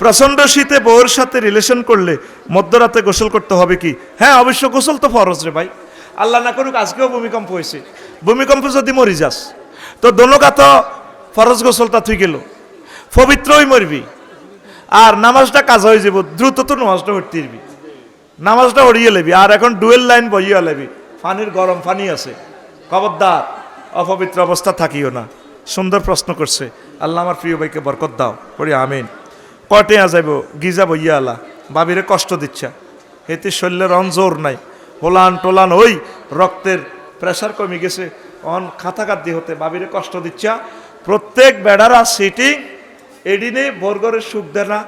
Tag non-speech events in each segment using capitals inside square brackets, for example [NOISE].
প্রচণ্ড শীতে বউয়ের সাথে রিলেশন করলে মধ্যরাতে গোসল করতে হবে কি? হ্যাঁ অবশ্য গোসল তো ফরজ রে ভাই। আল্লাহ না করুক, আজকেও ভূমিকম্প হয়েছে। ভূমিকম্প যদি মরি যাস, তো দোনোকা তো ফরজ গোসলটা তুই গেল। পবিত্রই মরবি। আর নামাজটা কাজ হয়ে যাব, দ্রুত তো নামাজটা উঠতে দিবি। নামাজটা উড়িয়ে লেবি, আর এখন ডুয়েল লাইন বইয়া লেবি। ফানির গরম ফানি আছে। খবরদার, অপবিত্র অবস্থা থাকিও না। সুন্দর প্রশ্ন করছে। আল্লাহ আমার প্রিয় ভাইকে বরকত দাও। পড়ি, আমিন। কটে যাইব গিজা বইয়া আলা। বাবিরে কষ্ট দিচ্ছা। এতে শরীরের অঞ্জোর নাই। হোলান টোলান ওই রক্তের প্রেশার কমে গেছে। অন খাতাকাদ্দি হতে বাবিরে কষ্ট দিচ্ছা। প্রত্যেক বেড়ারা সিটিং এডিনে বর্গরের সুখ দেয় না।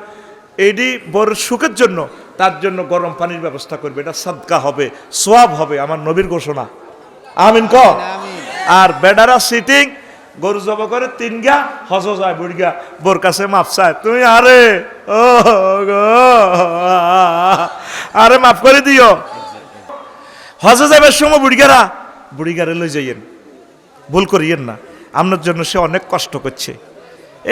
এডি বর সুখের জন্য তার জন্য গরম পানির ব্যবস্থা করবে। এটা সাদকা হবে সোয়াব হবে আমার নবীর ঘোষণা। আমিন ক? আর বেডারা সিটিং গরু জব করে তিন গা হজ যায় বুড়ি গা। বোর কাছে মাপ চায়, তুমি আরে, ও আরে মাফ করে দিও। হজে যাবার সময় বুড়িগারা বুড়িগারে লই যাইয়েন। ভুল করিয়েন না আপনার জন্য সে অনেক কষ্ট করছে।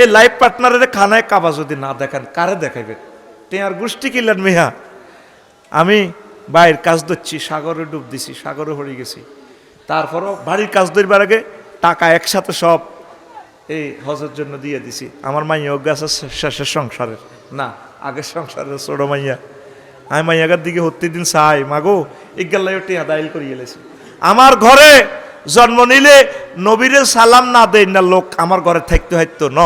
এই লাইফ পার্টনারের খানায় কাবা যদি না দেখান, কারে দেখাইবেন? টেয়ার গোষ্ঠী কিনলেন মেহা আমি বাইরের কাজ ধরছি, সাগরে ডুব দিছি, সাগরে হয়ে গেছি। তারপরও বাড়ির কাজ ধরবার আগে টাকা একসাথে সব এই হজের জন্য দিয়ে দিছি। আমার মাইয়া অজ্ঞাস শেষের সংসারের না আগের সংসারের ছোট মাইয়া। আমি মাইয়াগার দিকে হত্যি দিন চাই। মাগো ইজ্ঞাল্লাই টিয়া দাইল করিয়ে এলেছি আমার ঘরে জন্ম নিলে নবীরে সালাম না দেয় না লোক আমার ঘরে থাকতে হয়তো ন?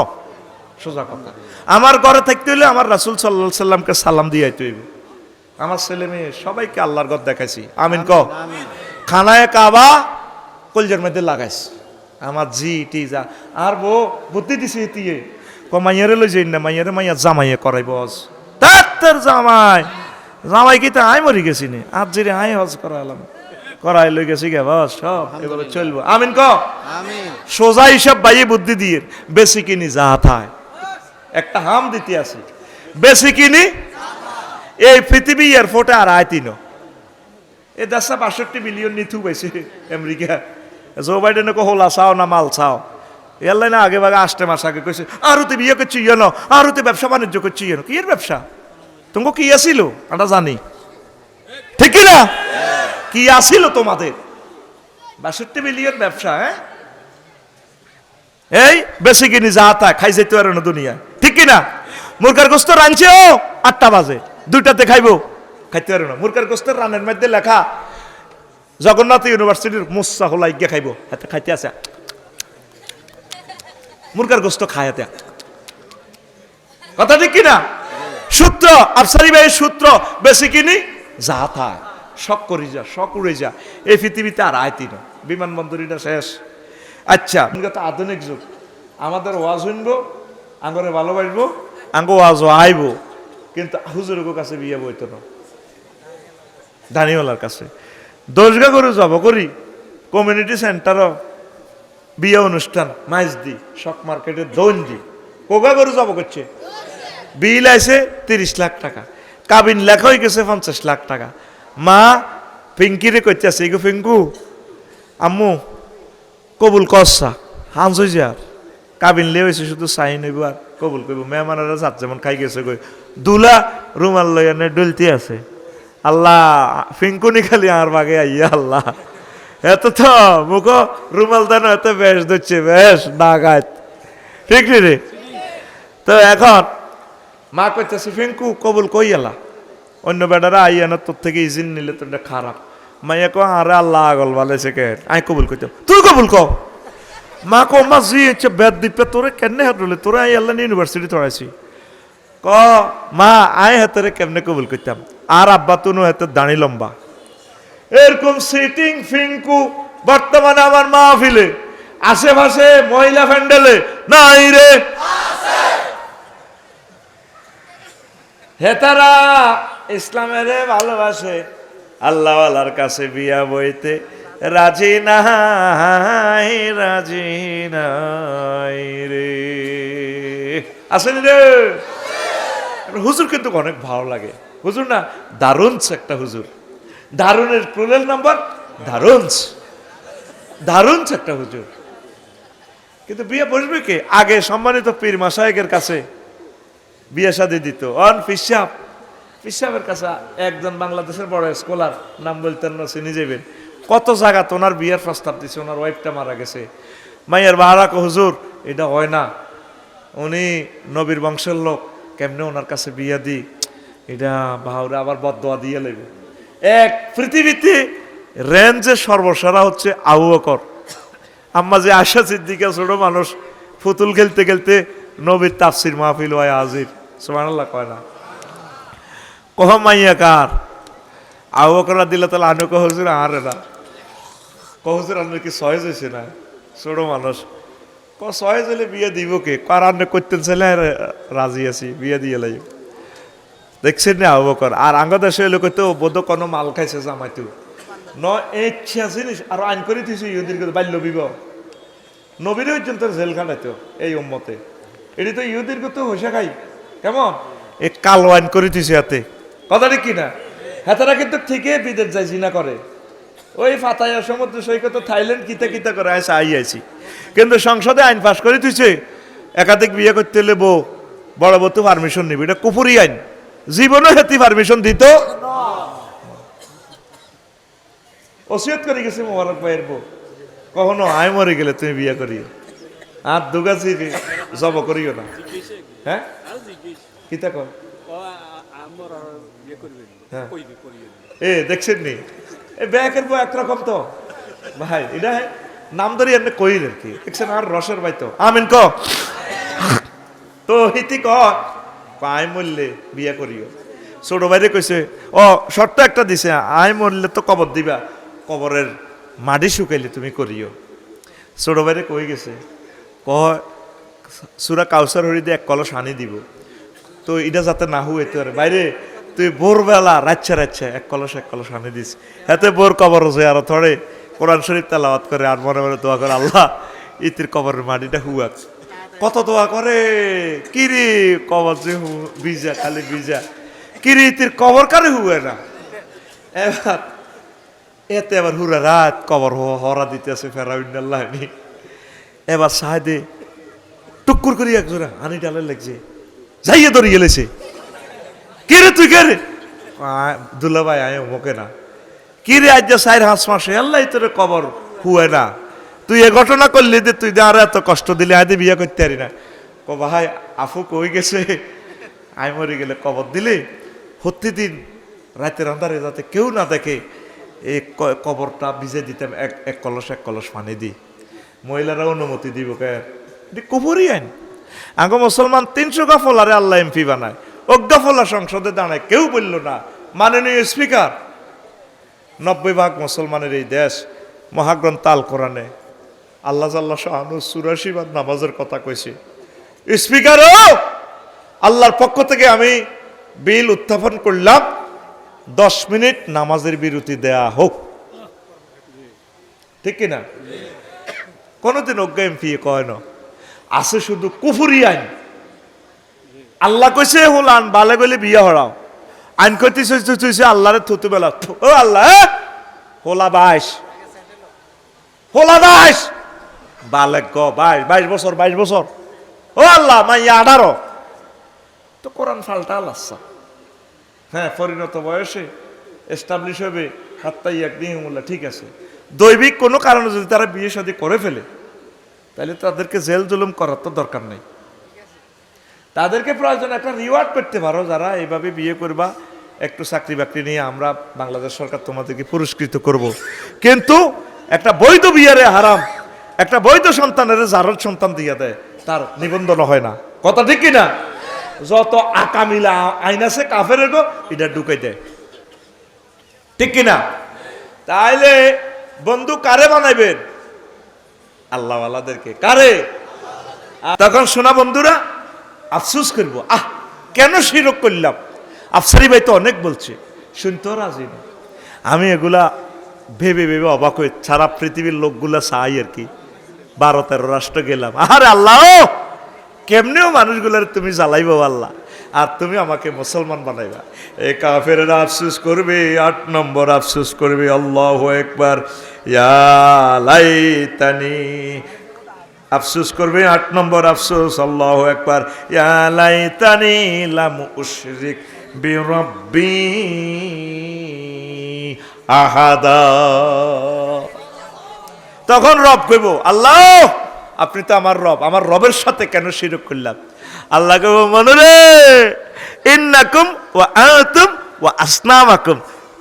সোজা কথা। আমার ঘরে থাকতে হলে আমার রাসুল সাল্লাহ সাল্লামকে সালাম দিয়ে আইতে হইবে। আমার ছেলে মেয়ে সবাইকে আল্লাহর ঘর দেখাইছি। আমিন ক? খানায় কাবা কলজার মধ্যে লাগাইস আমার জি টি যা আর বউ বুদ্ধি দিছি এতিয়ে ক মাইয়ারে লই যাই না মাইয়ারে মাইয়া জামাইয়ে করাই বস তার জামাই জামাই কি তা আই মরি গেছি নি আজ যে আই হজ করালাম করাই লই গেছি গে বস সব এবারে চলবো আমিন ক আমিন সোজা হিসাব বাইয়ে বুদ্ধি দিয়ে বেশি কিনি যা থায় একটা হাম দিতে আসি বেশি কিনি এই পৃথিবী এয়ারপোর্টে আর আয় তিন এই দেশটা বাষট্টি বিলিয়ন নিথু পাইছে আমেরিকা জো বাইডেনকে হোলা চাও না মাল চাও? এয়ারলাই না আগে ভাগে আসতে মাস আগে কইছে আরও তুই বিয়ে করছি ইয়ে আরও তুই ব্যবসা বাণিজ্য করছি ইয়ে কি ব্যবসা? তোমাকে কি আসিল? আমরা জানি। ঠিক কি না কি আসিল তোমাদের? বাষট্টি বিলিয়ন ব্যবসা হ্যাঁ? এই, বেশি কিনি যা তা, খাই যেতে পারে না দুনিয়া ঠিক কি না মুরগার গোস্ত রাঁধছে, ও, আটটা বাজে। দুইটাতে খাইবো। খাইতে পারে না। মুরগার গোস্তের রানের মধ্যে লেখা জগন্নাথ ইউনিভার্সিটির মুসা হলা ইজ্ঞা খাইব। হাতে খাইতে আছে। মুরগার গোস্ত খায় হাতে। কথা ঠিক কিনা সূত্র আফসারি ভাইয়ের সূত্র, বেশি কিনি যা থাক শখ করি যা, শখ উড়ে যা। এই পৃথিবীতে আর আয়তি না। বিমানবন্দরীটা শেষ। আচ্ছা তো আধুনিক যুগ। আমাদের ওয়াজ শুনব, আঙ্গরে ভালোবাসব আঙ্গ ওয়াজও আইব। কিন্তু হুজুরের কাছে বিয়ে বইতো না। দানিওয়ালার কাছে। দশগা করে যাব করি। কমিউনিটি সেন্টারও বিয়ে অনুষ্ঠান মাইজ দি শক মার্কেটে দোন দি কোগা করে যাব করছে? বিল আছে তিরিশ লাখ টাকা। কাবিন লেখা হয়ে গেছে পঞ্চাশ লাখ টাকা। মা পিঙ্কিরে করতে আছে গো পিঙ্কু আম্মু, কবুল করছা হাঁস যার কাবিন লে হয়েছে শুধু চাই নইব আর কবুল করব মেহমানেরা যাত যেমন খাই গেছে কই। দুলা রুমাল লইয়ানে ডলতি আছে। আল্লাহ ফিঙ্কুনি খালি আর বাগে আইয়া আল্লাহ। এত তো, মুখ, রুমাল দেন এত বেশ দিচ্ছে বেশ নাগাত। ঠিক নি রে? তো এখন, মা কইতেছে ফিঙ্কু কবুল কই এলা অন্য বেটারা আইয়া না, তোর থেকে ইজিন নিলে তো খারাপ। মাইয়া কো আরে আল্লাহ, আগল বালেছে কে? আই কবুল কইতাম। তুই কবুল কও? মা কো মা জি হচ্ছে বেদ দিপে, তোরে কেনে হাতলে তোরে আই আল্লাহ ইউনিভার্সিটি তোরাইছি ক, মা, আয় হাতেরে কেমনে কবুল করতাম? আর আব্বা তুনু হাতে দাঁড়ি লম্বা। এরকম সিটিং ফিঙ্কু বর্তমানে আমার মাহফিলে, আশেপাশে মহিলা ফ্যান্ডেলে নাই রে। হেতারা ইসলামের ভালোবাসে আল্লাহ আল্লাহওয়ালার কাছে বিয়া বইতে রাজি নাই রাজি নাই রে। আসেনি রে। হুজুর কিন্তু অনেক ভালো লাগে। হুজুর না দারুণস একটা হুজুর। দারুণের প্লুরাল নাম্বার দারুণস দারুণস একটা হুজুর। কিন্তু বিয়ে বসবে কে? আগে সম্মানিত পীর মাসায়েকের কাছে বিয়ে শাদি দিত। অন ফিসাব ফিসাবের কাছে একজন বাংলাদেশের বড় স্কলার নাম বলতেন না চিনি যাবেন কত জায়গা তো ওনার বিয়ের প্রস্তাব দিছে, ওনার ওয়াইফটা মারা গেছে। মাইয়ার বাহারা কো হুজুর, এটা হয় না। উনি নবীর বংশের লোক। কেমনে ওনার কাছে বিয়া দি এটা বাহাউরে আবার বদোয়া দিয়ে লেবে এক, পৃথিবীতে রেঞ্জে সর্বসারা হচ্ছে আবু বকর। আম্মা যে আশা সিদ্দিকা ছোট মানুষ, ফুতুল খেলতে খেলতে নবীর তাফসির মাহফিল হয় হাজির। সুবহানাল্লাহ কয় না? কহ, মাইয়া কার? আবু বকর দিলে তাহলে আনু কহ হুজুর আরে না। কহ হুজুর কি সহজ হয়েছে না? ছোট মানুষ ক হলে বিয়ে দিব কে? কার আন্নে করতেন ছেলে রাজি আছি, বিয়ে দিয়ে লাই দেখছেন না আবু বকর? আর আঙ্গ দেশে লোক বোধ কোনো মাল খাইছে জামাইতো। ন ইচ্ছা জিনিস আর আইন করে দিছে, ইহুদির কথা বাল্য বিবাহ। নবীর পর্যন্ত জেল খাটাইতো, এই উম্মতে। এটি তো ইহুদির কথা হইসা খাই। কেমন? এ কালো আইন করে দিছে হাতে। কথাটা কি না? হাতারা কিন্তু ঠিকই বিদেশ যায়, জিনা করে। ওই ফাতায়া সমুদ্র সৈকত থাইল্যান্ড কিতা কিতা করে আসে আই আইছি কিন্তু সংসদে আইন পাশ করে দিছে একাধিক বিয়ে করতে হলে বউ বড় বউ তো পারমিশন নিবি। এটা কুপুরি আইন। জীবনও হেতি পারমিশন দিত। ওসিয়ত করে গেছে মোবারক ভাইয়ের বউ। কখনো আয় মরে গেলে তুমি বিয়ে করিও। আর দুগাছি জব করিও না। হ্যাঁ? কিতা কর হ্যাঁ। এ দেখছেন নি। এ ব্যাকের বউ একরকম তো। ভাই, এটা নাম ধরি এমনি কইর আর কি। দেখছেন আর রসের ভাই তো। আমিন ক। তো হিতি ক, আয় মরলে বিয়ে করিও। ছোট ভাইরে কইছে ও শর্ত একটা দিছে, আয় মরলে তো কবর দিবা। কবরের মাটি শুকাইলে তুমি করিও। ছোট ভাইরে কই গেছে, ক সুরা কাউসার হরি দিয়ে এক কলস আনি দিব। তো এটা যাতে না হুয়ে তোর। বাইরে তুই ভোরবেলা রাচ্ছা রাচ্ছা এক কলস এক কলস আনি দিস। এতে বোর কবর হচ্ছে আর থরে কোরআন শরীফ তেলাওয়াত করে আর মনে মনে দোয়া করে, আল্লাহ, ইতির কবরের মাটিটা হুয়াক কত দোয়া করে? কিরি কবর যে হু, ভিজা, খালি ভিজা। কিরি ইতির কবর কারে হুয়ে না? এবার, এতে এবার হুরা রাত কবর হ- হরা দিতেছে ফেরাউন্নাল্লাহ এবার সাহেদে টুকুর করি একজোড়া আনি ডালে লাগছে। যাইয়ে ধরে গেলেছে কে রে তুই কে রে দুলা ভাই আয় মোকে না। কি রে আজ সাইর হাঁস মাসে? আল্লাহ তোর কবর হুয়ে না। তুই এ ঘটনা করলি যে তুই আর এত কষ্ট দিলে আয় বিয়ে করতে পারি না। ক ভাই আফু কই গেছে? আই মরে গেলে কবর দিলে। প্রতিদিন রাতের আন্ধারে যাতে কেউ না দেখে এই কবরটা ভিজে দিতাম এক এক কলস এক কলস পানি দিই। মহিলারা অনুমতি দিব কে? কুপুরি আইন। আগে মুসলমান তিনশো গাফলারে আল্লাহ এমপি বানায়। অজ্ঞাফলা সংসদে দাঁড়ায়, কেউ বলল না। মাননীয় স্পিকার, নব্বই ভাগ মুসলমানের এই দেশ মহাগ্রন্থ আল কোরআনে আল্লাহ জাল্লা শাহানু চুরাশি ভাগ নামাজের কথা কইছে। স্পিকার আল্লাহর পক্ষ থেকে আমি বিল উত্থাপন করলাম, দশ মিনিট নামাজের বিরতি দেয়া হোক। ঠিক কিনা? কোনোদিন অজ্ঞা এমপি কয় না, আছে শুধু কুফুরি আইন। আল্লাহ কইছে, হুলান, বালে গলে বিয়ে হরাও। আইন কইতে তুইছে আল্লাহরে থুতু বেলা ও আল্লাহ হোলা বাইশ। হোলা বাইশ। বালে গ, বাইশ বাইশ বছর বাইশ বছর। ও আল্লাহ, মাইয়া আঠারো। তো কোরআন ফাল্টা আল্লাহ হ্যাঁ পরিণত বয়সে এস্টাবলিশ হবে হাত্তাই একদিন ঠিক আছে। দৈবিক কোনো কারণে যদি তারা বিয়ে শাদী করে ফেলে, তাহলে তাদেরকে জেল জুলুম করার তো দরকার নেই। তাদেরকে প্রয়োজন একটা রিওয়ার্ড করতে পারো, যারা এইভাবে বিয়ে করবা, একটু চাকরি বাকরি নিয়ে আমরা বাংলাদেশ সরকার তোমাদেরকে পুরস্কৃত করব। কিন্তু একটা বৈধ বিয়ারে হারাম, একটা বৈধ সন্তানের জারদ সন্তান দিয়ে দেয়, তার নিবন্ধন হয় না। কথা ঠিক কিনা যত আকামিলা আইন আছে কাফের গো, এটা ঢুকে দেয়। ঠিক কিনা তাইলে বন্ধু কারে বানাইবেন আল্লাহওয়ালাদেরকে। কারে? তখন শোনা বন্ধুরা আফসোস করব। আহ, কেন শিরক করলাম? আফসারি ভাই তো অনেক বলছে শুনতেও রাজি না। আমি এগুলা ভেবে ভেবে অবাক হয়ে সারা পৃথিবীর লোকগুলা চাই আর কি। বারো তেরো রাষ্ট্র গেলাম। আরে আল্লাহ কেমনেও মানুষগুলার তুমি জ্বালাইবো আল্লাহ, আর তুমি আমাকে মুসলমান বানাইবা। এ কাফেরেরা আফসুস করবে, আট নম্বর আফসুস করবে, আল্লাহ একবার ইয়া লাইতানি আফসোস করবে আট নম্বর আফসোস, আল্লাহ একবার আহাদা। তখন রব কইব, আল্লাহ, আপনি তো আমার রব, আমার রবের সাথে কেন শিরক করলাম? আল্লাহ কইব মনে রে ইন্নাকুম ওয়া আনতুম ওয়া আসনামাকুম।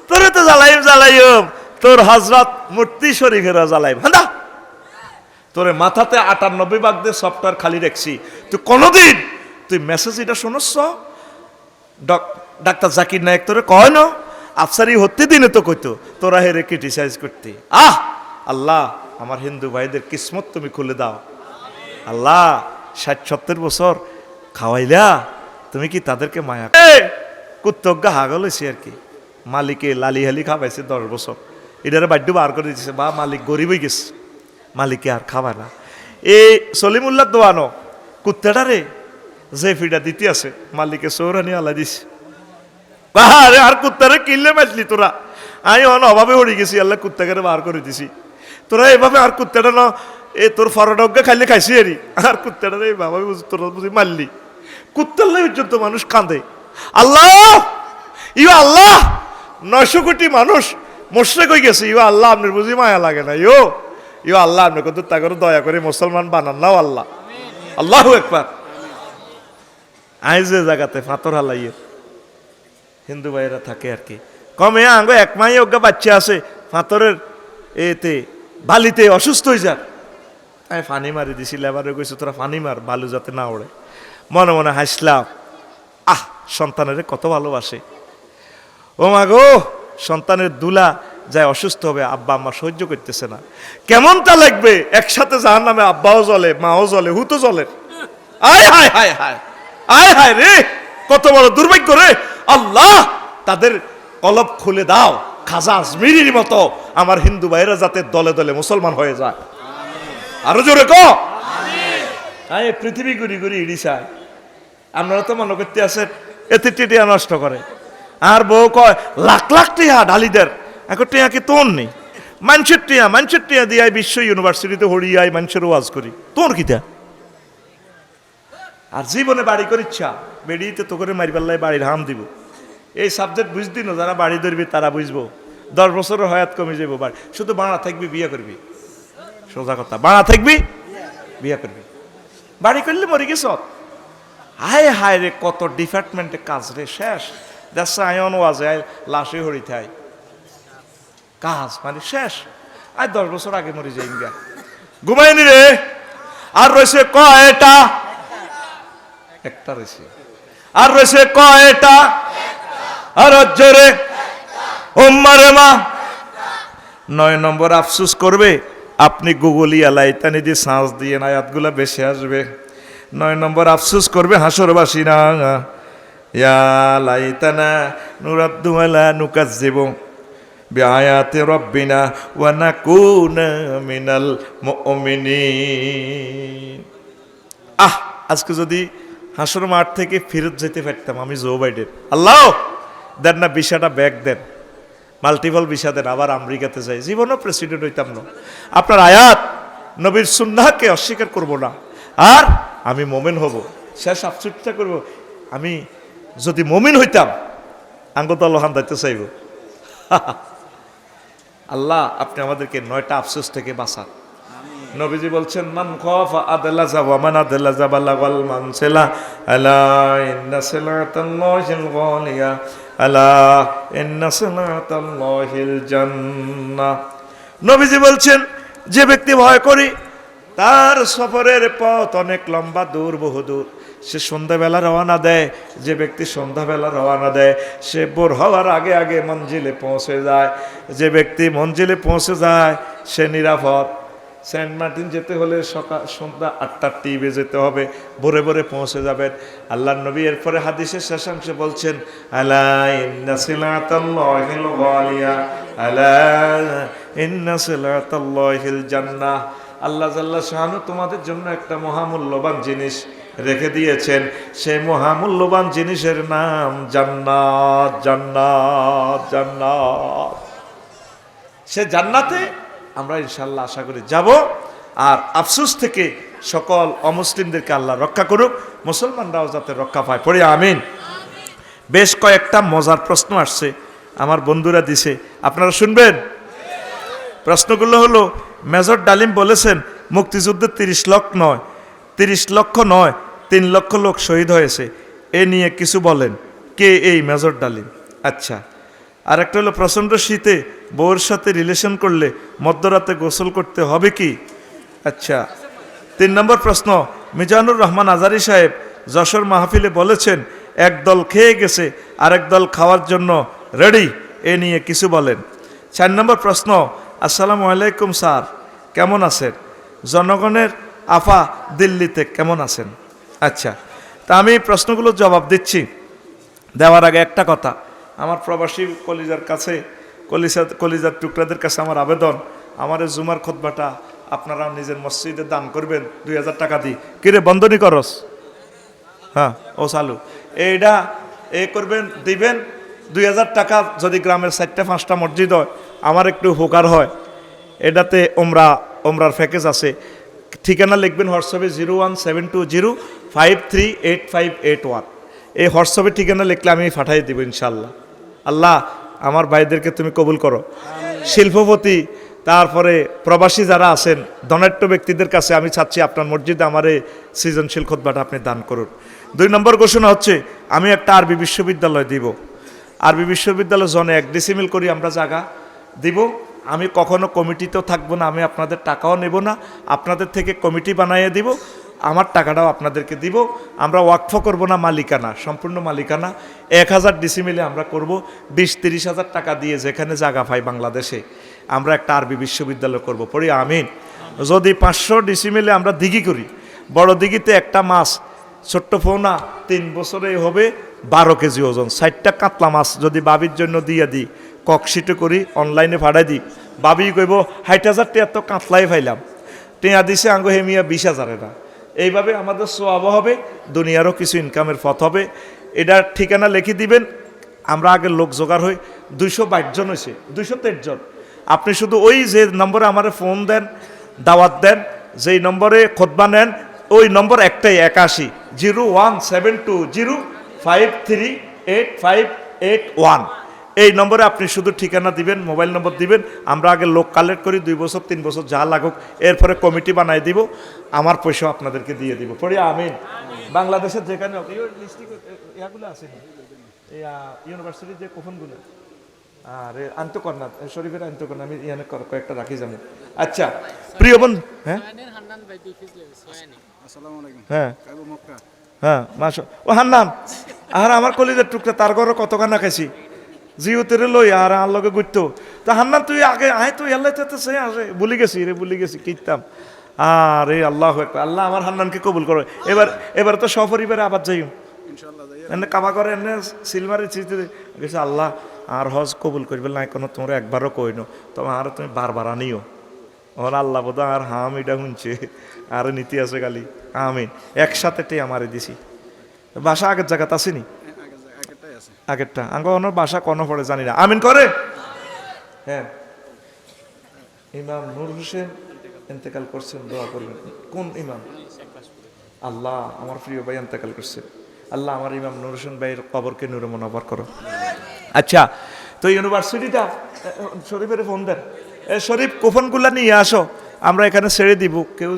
তোরে তো জ্বালাইম জ্বালাইম। তোর হজরত মূর্তি শরীফের জ্বালাইম হান্দা তোরে মাথাতে আটানব্বই ভাগ দিয়ে সফটওয়্যার খালি রাখছি। তুই কোনোদিন, তুই মেসেজ এটা ডক- ডাক্তার জাকির নায়ক তোরে কয় না, আফসারি হতে দিনে তো কইতো, তোরা হেরে ক্রিটিসাইজ করতে। আহ! আল্লাহ, আমার হিন্দু ভাইদের কিসমত তুমি খুলে দাও। আল্লাহ, ষাট সত্তর বছর খাওয়াইলা, তুমি কি তাদেরকে মায়া কুত্তজ্ঞা হাগল হয়েছে আর কি। মালিকে লালি হালি খাওয়াইছে দশ বছর। এটারে বাদ্য বার করে দিচ্ছে বা মালিক গরিবই গেছে। মালিকে আর খাবার না। এই সলিমুল্লাহ দোয়ানো কুত্তাটারে যে ফিডা দিতে আছে, মালিকে সৌরানি আলা দিছে। আরে আর কুত্তারে কিনলে মাতলি তোরা। আমি অন অভাবে উড়ি গেছি, আল্লাহ কুত্তাকে বার করে দিছি। তোরা এভাবে আর কুত্তাটা ন এ তোর ফরডজ্ঞা খাইলে খাইছি এরি। আর কুত্তাটা এই বাবা তোরা বুঝি মারলি। কুত্তার লাই পর্যন্ত মানুষ কাঁদে। আল্লাহ! ইউ আল্লাহ! নয়শো কোটি মানুষ মোশরে কই গেছে? ইউ আল্লাহ, আপনার বুঝি মায়া লাগে না। ইউ ইউ আল্লাহ, আপনি কত তা করে দয়া করে মুসলমান বানান নাও আল্লাহ। আল্লাহ একবার আই যে জায়গাতে ফাতর হালাইয়ের হিন্দু ভাইয়েরা থাকে আর কি। কমে আঙ্গ এক মাই অজ্ঞা বাচ্চা আছে, ফাতরের এতে, বালিতে অসুস্থ হয়ে যাক। আমি ফানি মারি দিছি, লেবারে কইছে, তোরা ফানি মার, বালু যাতে না ওড়ে। মনে মনে হাসলাম, আহ, সন্তানের কত ভালোবাসে। ও মা গো, সন্তানের দুলা যায় অসুস্থ হবে, আব্বা আম্মা সহ্য করতেছে না। কেমনটা লাগবে? একসাথে যার নামে আব্বাও জ্বলে, মাও জ্বলে হুতো জ্বলে। আয়, হায় হায় হায়, আয়, হায় রে, কত বড় দুর্ভাগ্য রে। আল্লাহ, তাদের কলব খুলে দাও, খাজা আজমিরির মতো আমার হিন্দু ভাইরা যাতে দলে দলে মুসলমান হয়ে যায়। আরও জোরে ক আয় পৃথিবী ঘুরি ঘুরি ইড়িশায় আপনারা তো মনে করতে আছেন এতে টিটিয়া নষ্ট করে। আর বউ কয়, লাখ লাখ টিয়া ঢালিদের এখন টিয়া কি তোর নেই। মানুষের টিয়া মানুষের টিয়া দিয়ে বিশ্ব ইউনিভার্সিটিতে হরিয়াই মানুষের ওয়াজ করি। তোর কিটা আর জীবনে বাড়ি করে ইচ্ছা বেরিয়েতে তো করে মারিপাল্লাই বাড়ির হাম দিব। এই সাবজেক্ট বুঝদি না, যারা বাড়ি ধরবি তারা বুঝব। দশ বছরের হয়াত কমে যাব বাড়ি। শুধু বাড়া থাকবি, বিয়ে করবি। সোজা কথা বাড়া থাকবি, বিয়ে করবি। বাড়ি করলে মরে গেছ? হায় হায় রে, কত ডিপার্টমেন্টে কাজ রে, শেষ। দেখছে আয়ন ওয়াজে লাশে হরি থাই কাজ মানে শেষ। আয় দশ বছর আগে মরে যাই গা ঘুমাইনি রে? আর রয়েছে কয়টা? একটা রয়েছে। আর রয়েছে কয়টা? আর জোরে ওম্মারে মা। নয় নম্বর আফসুস করবে আপনি গুগলি আলাইতানি দিয়ে সাঁস দিয়ে আয়াতগুলা বেশি আসবে। নয় নম্বর আফসুস করবে হাসরবাসী না। ইয়া লাইতানা নুরাদ্দু আলা নুকাজ্জিব। রাব্বিনা ওয়া নাকুনা মিনাল মুমিনিন আহ, আজকে যদি হাসর মাঠ থেকে ফেরত যেতে পারতাম, আমি জো বাইডেন। আল্লাহ, দেন না বিষাটা ব্যাগ দেন। মাল্টিপল ভিসা দেন, আবার আমেরিকাতে যাই। জীবনও প্রেসিডেন্ট হইতাম না। আপনার আয়াত নবীর সুন্নাহকে অস্বীকার করব না। আর আমি মোমেন হব। শেষ আফসুসটা করব। আমি যদি মোমিন হইতাম আঙ্গত আল্লাহান দায়িত্ব চাইব। [LAUGHS] আল্লাহ, আপনি আমাদেরকে নয়টা আফসোস থেকে বাঁচান। নবীজি বলছেন, মান খফ আদাল্লা যাবা মান আদাল্লা যাবা লাগাল মান সেলা আলা ইন্না সিলাতাল্লাহিল গালিয়া আলা ইন্না সিলাতাল্লাহিল জান্নাহ নবীজি বলছেন, যে ব্যক্তি ভয় করি, তার সফরের পথ অনেক লম্বা, দূর বহু দূর সে সন্ধ্যাবেলা রওনা দেয়, যে ব্যক্তি সন্ধ্যাবেলা রওনা দেয়, সে বোর হওয়ার আগে আগে মঞ্জিলে পৌঁছে যায়। যে ব্যক্তি মঞ্জিলে পৌঁছে যায়, সে নিরাপদ। সেন্ট মার্টিন যেতে হলে সকাল সন্ধ্যা আটটার টিভে যেতে হবে, ভোরে ভোরে পৌঁছে যাবেন। আল্লাহ নবী এরপরে হাদিসের শেষাংশে বলছেন আল্লাহ জাল্লাহ শাহানু তোমাদের জন্য একটা মহামূল্যবান জিনিস। রেখে দিয়েছেন। সেই মহামূল্যবান জিনিসের নাম জান্নাত জান্নাত জান্নাত। সে জান্নাতে আমরা ইনশাল্লাহ আশা করি যাব। আর আফসুস থেকে সকল অমুসলিমদেরকে আল্লাহ রক্ষা করুক, মুসলমানরাও যাতে রক্ষা পায়। পড়ি আমিন। বেশ কয়েকটা মজার প্রশ্ন আসছে, আমার বন্ধুরা দিছে। আপনারা শুনবেন? প্রশ্নগুলো হলো, মেজর ডালিম বলেছেন মুক্তিযুদ্ধের তিরিশ লক্ষ নয়। তিরিশ লক্ষ নয়, তিন লক্ষ লোক শহীদ হয়েছে। এ নিয়ে কিছু বলেন। কে এই মেজর ডালিম? আচ্ছা আর একটা হলো প্রচণ্ড শীতে বউর সাথে রিলেশন করলে মধ্যরাতে গোসল করতে হবে কি? আচ্ছা তিন নম্বর প্রশ্ন, মিজানুর রহমান আজারি সাহেব যশোর মাহফিলে বলেছেন, এক দল খেয়ে গেছে, আরেক দল খাওয়ার জন্য রেডি এ নিয়ে কিছু বলেন। চার নম্বর প্রশ্ন, আসসালামু আলাইকুম স্যার, কেমন আছেন? জনগণের আফা দিল্লিতে কেমন আছেন? আচ্ছা তা আমি প্রশ্নগুলোর জবাব দিচ্ছি। দেওয়ার আগে একটা কথা, আমার প্রবাসী কলিজার কাছে, কলিজা, কলিজার টুকরাদের কাছে আমার আবেদন, আমার জুমার খোদবাটা আপনারা নিজের মসজিদে দান করবেন, দুই হাজার টাকা দিই কিরে, বন্ধনী করস? হ্যাঁ ও চালু এইটা এ করবেন, দিবেন, দুই হাজার টাকা যদি গ্রামের চারটা, পাঁচটা মসজিদ হয়, আমার একটু উপকার হয়। এটাতে ওমরা, ওমরার প্যাকেজ আছে। ঠিকানা লিখবেন হোয়াটসঅ্যাপে zero one seven two zero five three eight five eight one. এই হোয়াটসঅ্যাপে ঠিকানা লিখলে আমি পাঠাই দেবো ইনশাল্লাহ আল্লাহ, আমার ভাইদেরকে তুমি কবুল করো। শিল্পপতি, তারপরে প্রবাসী যারা আছেন, ধনাঢ্য ব্যক্তিদের কাছে আমি চাচ্ছি আপনার মসজিদে আমার এই সৃজনশীল খোদবাটা আপনি দান করুন। দুই নম্বর ঘোষণা হচ্ছে, আমি একটা আরবি বিশ্ববিদ্যালয় দিব। আরবি বিশ্ববিদ্যালয় জনে এক ডিসিমিল করি আমরা জায়গা দিব। আমি কখনো কমিটিতেও থাকব না, আমি আপনাদের টাকাও নেব না, আপনাদের থেকে কমিটি বানাইয়ে দিব, আমার টাকাটাও আপনাদেরকে দিব, আমরা ওয়াকফ করব না মালিকানা, সম্পূর্ণ মালিকানা। এক হাজার ডিসিমিলে আমরা করব, বিশ তিরিশ হাজার টাকা দিয়ে যেখানে জায়গা পাই বাংলাদেশে, আমরা একটা আরবি বিশ্ববিদ্যালয় করব। পড়ি, আমিন। যদি পাঁচশো ডিসিমিলে আমরা দিঘি করি, বড় দিঘিতে একটা মাছ, ছোট্ট ফোনা, তিন বছরে হবে, বারো কেজি ওজন, ষাটটা কাতলা মাছ যদি বাবির জন্য দিয়ে দিই ককশিটে করি অনলাইনে ভাড়াই দিই বাবি কইব ষাট হাজার টিয়া তো কাতলাই ফাইলাম টিয়া দিছে আঙ্গ হেমিয়া বিশ হাজারেরা। এইভাবে আমাদের সোয়াব হবে, দুনিয়ারও কিছু ইনকামের পথ হবে। এটার ঠিকানা লিখে দিবেন, আমরা আগে লোক জোগাড় হই। দুইশো বাইশ জন হয়েছে দুইশো তেইশ জন। আপনি শুধু ওই যে নম্বরে আমার ফোন দেন, দাওয়াত দেন, যেই নম্বরে খোদবা নেন, ওই নম্বর একটাই, একাশি। Zero one seven two zero five three eight five eight one. এই নম্বরে আপনি শুধু ঠিকানা দিবেন মোবাইল নম্বর দিবেন আমরা আগে লোক কালেক্ট করি দুই বছর তিন বছর যা লাগুক এরপরে কমিটি বানাই দিব আমার পয়সা আপনাদেরকে দিয়ে দিব। পড়ি আমিন। বাংলাদেশের যেখানে ইয়াগুলো আছে ইউনিভার্সিটির যে কোফনগুলো আর আন্তকন্যা শরীফের আন্তকন্যা আমি ইয়ানে কয়েকটা রাখি যাব আচ্ছা প্রিয় বোন হ্যাঁ? হ্যাঁ কাবু মক্কা। হ্যাঁ মাস ও হান্নান আর আমার কলিজের টুকরা তার ঘরে কত কানা খাইছি? জিও তেরে লই আর আর লগে গুইতো তা হান্নান তুই আগে আয় তুই আল্লাহ তো সে আসে। ভুলি গেছি রে ভুলি গেছি কিতাম। আরে আল্লাহ একবার আল্লাহ আমার হান্নানকে কবুল করো। এবার এবার তো সপরিবারে আবার যাই এনে কাবা করে এনে সিলমারি চিঠি গেছে আল্লাহ আর হজ কবুল করবে না কোনো তোমরা একবারও কই নো তোমার আর তুমি বারবার আনিও। ওর আল্লাহ বোধ আর হাম এটা শুনছে। আর নীতি আছে খালি। আমিন। একসাথে আমারে দিছি। বাসা আগের জায়গাতে আসেনি আগে যাই আগেরটাই আছে আগেরটা। আঙ্গ ওনার বাসা কোন পড়ে, জানি না। আমিন করে? হ্যাঁ। ইমাম নূর হোসেন ইন্তেকাল করছেন, দোয়া করবেন। কোন ইমাম? আল্লাহ, আমার প্রিয় ভাই ইন্তেকাল করছেন আল্লাহ, আমার ইমাম নূর হোসেন ভাইয়ের কবরকে নূরে মনোবর করো। আচ্ছা তো ইউনিভার্সিটিটা শরীফের ফোন দেন। শরীফ কোফনগুলা নিয়ে আসো। আমরা এখানে ছেড়ে দিব। কেউ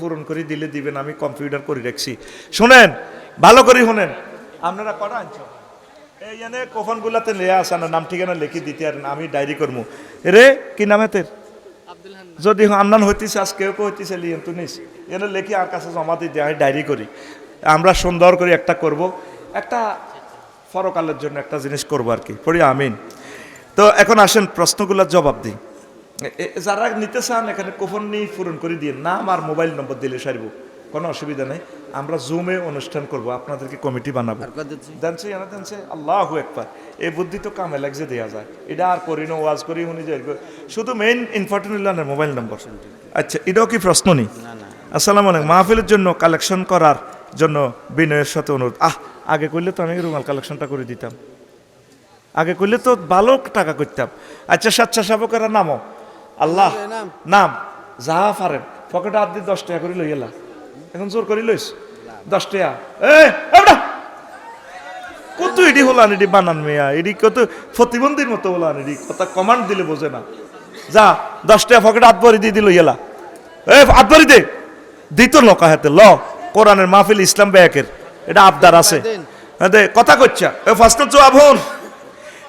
পূরণ করে দিলে দিবেন, আমি কম্পিউটার করে রাখছি। শোনেন, ভালো করে শোনেন। আপনারা কটা আনছো? এই এনে কোফনগুলাতে নিয়ে আসা না নাম ঠিকানা লিখে দিতে আর আমি ডায়েরি করব রে কি নাম এতের যদি আন্নান হইতেছে আজ কেউ কেউ হইতেছে লিয়েন তো নিস এনে লেখি আর কাছে জমা দিয়ে দেয় ডায়েরি করি। আমরা সুন্দর করে একটা করব। একটা ফরকালের জন্য একটা জিনিস করব আর কি। পড়ি আমিন। তো এখন আসেন প্রশ্নগুলোর জবাব দিই। যারা নিতে চান এখানে কোফন নিয়ে পূরণ করে দিয়ে। নাম আর মোবাইল নম্বর দিলে সারিব। কোনো অসুবিধা নেই। আমরা জুমে অনুষ্ঠান করব আপনাদেরকে কমিটি বানাবো। জানছে জানা জানছে আল্লাহ একবার। এই বুদ্ধি তো কামে লাগছে দেওয়া যায়। এটা আর করি না ওয়াজ করি উনি যে শুধু মেইন হইল মোবাইল নম্বর আচ্ছা এটাও কি প্রশ্ন নেই আসসালামু আলাইকুম। মাহফিলের জন্য কালেকশন করার জন্য বিনয়ের সাথে অনুরোধ। আহ আগে করলে তো আমি রুমাল কালেকশনটা করে দিতাম। আগে করলে তো ভালো টাকা করতাম। আচ্ছা স্বেচ্ছাসেবকেরা নামও আল্লাহ নাম? যাহা পারেন। পকেটে দিয়ে দশ টাকা করে লই এলা এখন জোর করি লইস। দশ টাকা কত এডি হলান এডি বানান মেয়া? এডি কত প্রতিবন্ধীর মতো হলান এডি? কথা কমান্ড দিলে বোঝে না। যা দশ টাকা পকেটে হাত ভরি দিয়ে দিল ইয়েলা। এ হাত ভরি দে। দিত লোকা হাতে ল। কোরআনের মাহফিল ইসলাম ব্যাকের এটা আবদার আছে। হ্যাঁ কথা করছা এ ফার্স্ট জবাব হন